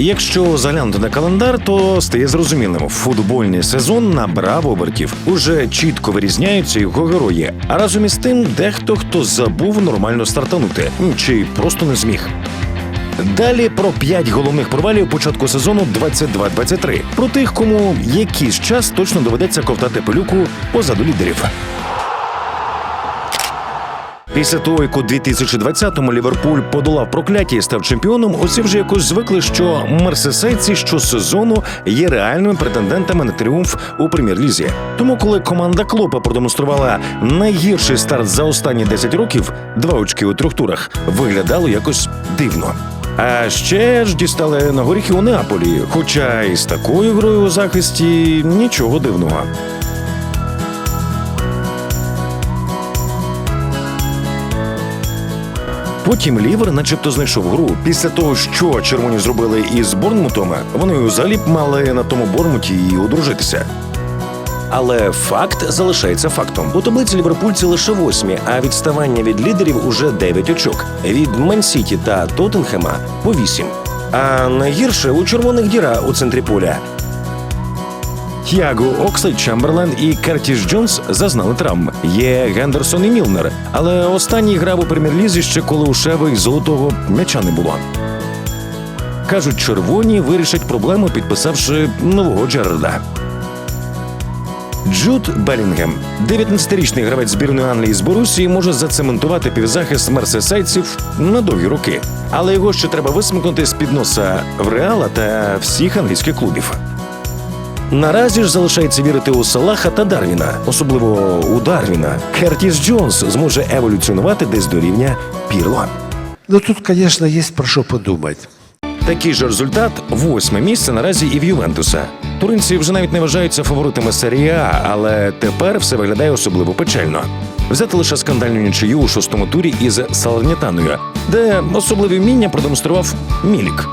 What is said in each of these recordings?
Якщо заглянути на календар, то стає зрозумілим, футбольний сезон набрав обертів. Уже чітко вирізняються його герої. А разом із тим, дехто хто забув нормально стартанути чи просто не зміг. Далі про п'ять головних провалів початку сезону 22-23. Про тих, кому якийсь час точно доведеться ковтати пилюку позаду лідерів. Після того, як у 2020-му Ліверпуль подолав прокляття і став чемпіоном, усі вже якось звикли, що мерсесейці щосезону є реальними претендентами на тріумф у прем'єр-лізі. Тому, коли команда Клопа продемонструвала найгірший старт за останні 10 років, два очки у трьох турах, виглядало якось дивно. А ще ж дістали на горіхи у Неаполі, хоча і з такою грою у захисті нічого дивного. Потім лівер, начебто, знайшов гру. Після того, що червоні зробили із Борнмутом, вони взагалі б мали на тому Борнмуті і одружитися. Але факт залишається фактом. У таблиці ліверпульці лише восьмі, а відставання від лідерів уже 9 очок. Від Мансіті та Тоттенхема по 8. А найгірше у червоних діра у центрі поля. Тяго, Окслейд, Чамберленд і Кертіс Джонс зазнали травм. Є Гендерсон і Мілнер, але останній грав у прем'єр-лізі ще коли у Шеви золотого м'яча не було. Кажуть, червоні вирішать проблему, підписавши нового Джерарда. Джуд Белінгем, 19-річний гравець збірної Англії з Борусії, може зацементувати півзахист мерсесайців на довгі роки, але його ще треба висмикнути з під носа в Реала та всіх англійських клубів. Наразі ж залишається вірити у Салаха та Дарвіна, особливо у Дарвіна. Кертіс Джонс зможе еволюціонувати десь до рівня Пірло. Ну тут, конечно, есть про что подумать. Такий же результат восьме місце наразі і в Ювентуса. Туринці вже навіть не вважаються фаворитами серії А, але тепер все виглядає особливо печально. Взяти лише скандальну нічию у шостому турі із Салернітаною, де особливі вміння продемонстрував Мілік.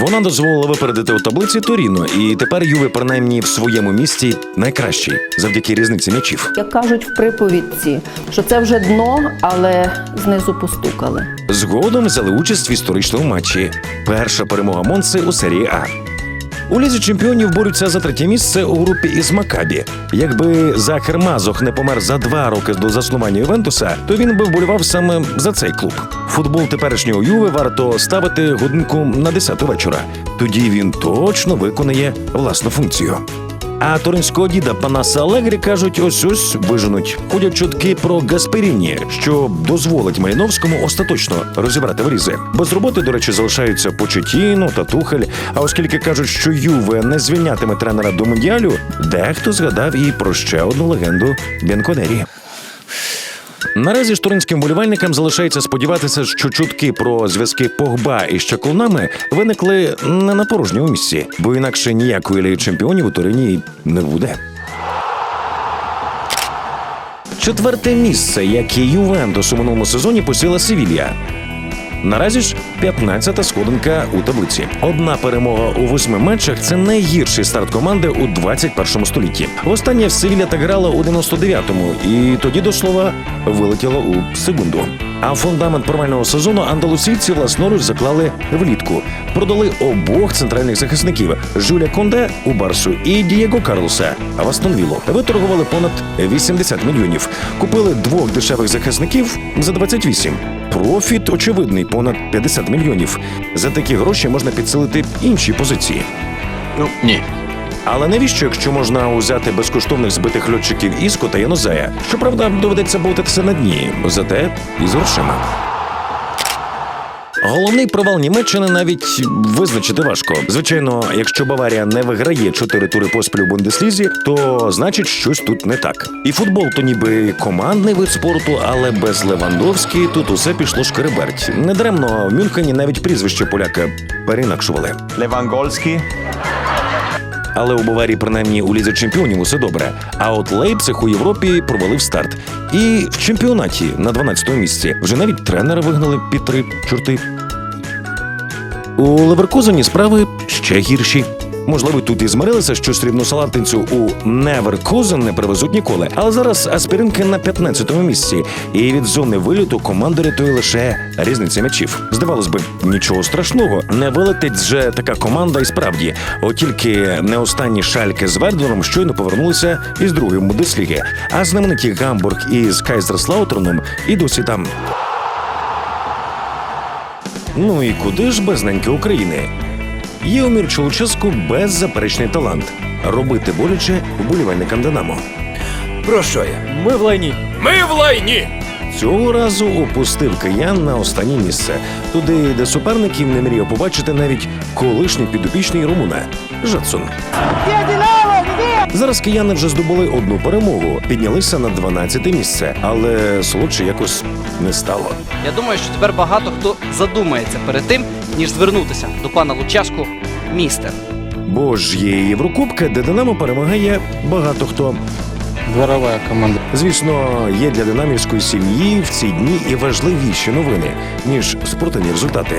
Вона дозволила випередити у таблиці Торіно, і тепер Юве принаймні в своєму місті найкращий завдяки різниці м'ячів. Як кажуть в приповідці, що це вже дно, але знизу постукали. Згодом взяли участь в історичному матчі. Перша перемога Монси у серії А. У лізі чемпіонів борються за третє місце у групі із Макабі. Якби Захер Мазох не помер за два роки до заснування Ювентуса, то він би вболівав саме за цей клуб. Футбол теперішнього Юве варто ставити годинку на 10 вечора. Тоді він точно виконає власну функцію. А туринського діда Панаса Алегрі кажуть, ось ось виженуть. Ходять чутки про Гасперіні, що дозволить Маліновському остаточно розібрати врізи. Без роботи, до речі, залишаються Почетіно та Тухель. А оскільки кажуть, що Юве не звільнятиме тренера до мундіалю, дехто згадав і про ще одну легенду Бенконері. Наразі ж туринським болівальникам залишається сподіватися, що чутки про зв'язки Погба із чаклунами виникли не на порожньому місці, бо інакше ніякої лії чемпіонів у Турині не буде. Четверте місце, як і Ювентус у минулому сезоні, посіла Севілья. Наразі ж 15-та сходинка у таблиці. Одна перемога у восьми матчах це найгірший старт команди у 21 столітті. Востаннє в Севілля так грала у 99-му, і тоді до слова вилетіла у секунду. А фундамент провального сезону андалусійці власноруч заклали влітку. Продали обох центральних захисників Жуля Конде у Барсу і Дієго Карлоса в Астон Віллу. Виторгували понад 80 мільйонів. Купили двох дешевих захисників за 28. Профіт очевидний понад 50 мільйонів. За такі гроші можна підсилити інші позиції. Ну ні. Але навіщо, якщо можна узяти безкоштовних збитих льотчиків Іско та Янозая? Щоправда, доведеться бовтатися на дні, зате і з грошима. Головний провал Німеччини навіть визначити важко. Звичайно, якщо Баварія не виграє чотири тури поспіль у Бундеслізі, то значить щось тут не так. І футбол то ніби командний вид спорту, але без Левандовський тут усе пішло шкереберть. Недаремно в Мюнхені навіть прізвище поляка переінакшували. Левангольський. Але у Баварії, принаймні, у лізі чемпіонів усе добре. А от Лейпциг у Європі провалив старт. І в чемпіонаті на 12-му місці вже навіть тренера вигнали під три чорти. У Леверкузені справи ще гірші. Можливо, тут і змирилися, що срібну салатницю у Неверкозен не привезуть ніколи. Але зараз аспіринки на 15-му місці, і від зони виліту команду рятує лише різниця м'ячів. Здавалось би, нічого страшного, не вилетить вже така команда і справді. От тільки не останні шальки з Верденом щойно повернулися із другої Бундесліги, а знамениті Гамбург із Кайзерслаутерном і досі там. Ну і куди ж без неньки України? Єомір Чолоческу беззаперечний талант робити боляче вболівальникам Динамо. Про що я? Ми в лайні. Ми в лайні! Цього разу опустив киян на останнє місце, туди, де суперників не мріяв побачити навіть колишній підопічний Румуна Жадсон. Зараз кияни вже здобули одну перемогу, піднялися на 12 місце, але солодше якось не стало. Я думаю, що тепер багато хто задумається перед тим, ніж звернутися до пана Лучаску містер. Бо ж є Єврокубка, де Динамо перемагає багато хто. Дворовая команда. Звісно, є для динамівської сім'ї в ці дні і важливіші новини, ніж спортивні результати.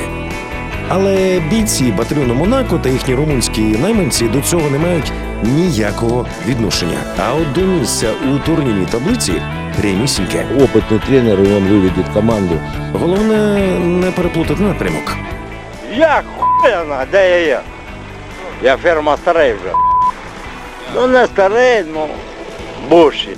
Але бійці батальйону Монако та їхні румунські найманці до цього не мають ніякого відношення. А от до місця у турнірній таблиці прямісіньке. опытный тренер, и он выведет команду. Головне не переплутати напрямок. Як хуяна, де я є? Я ферма старий вже. Ну не старий, ну бувший.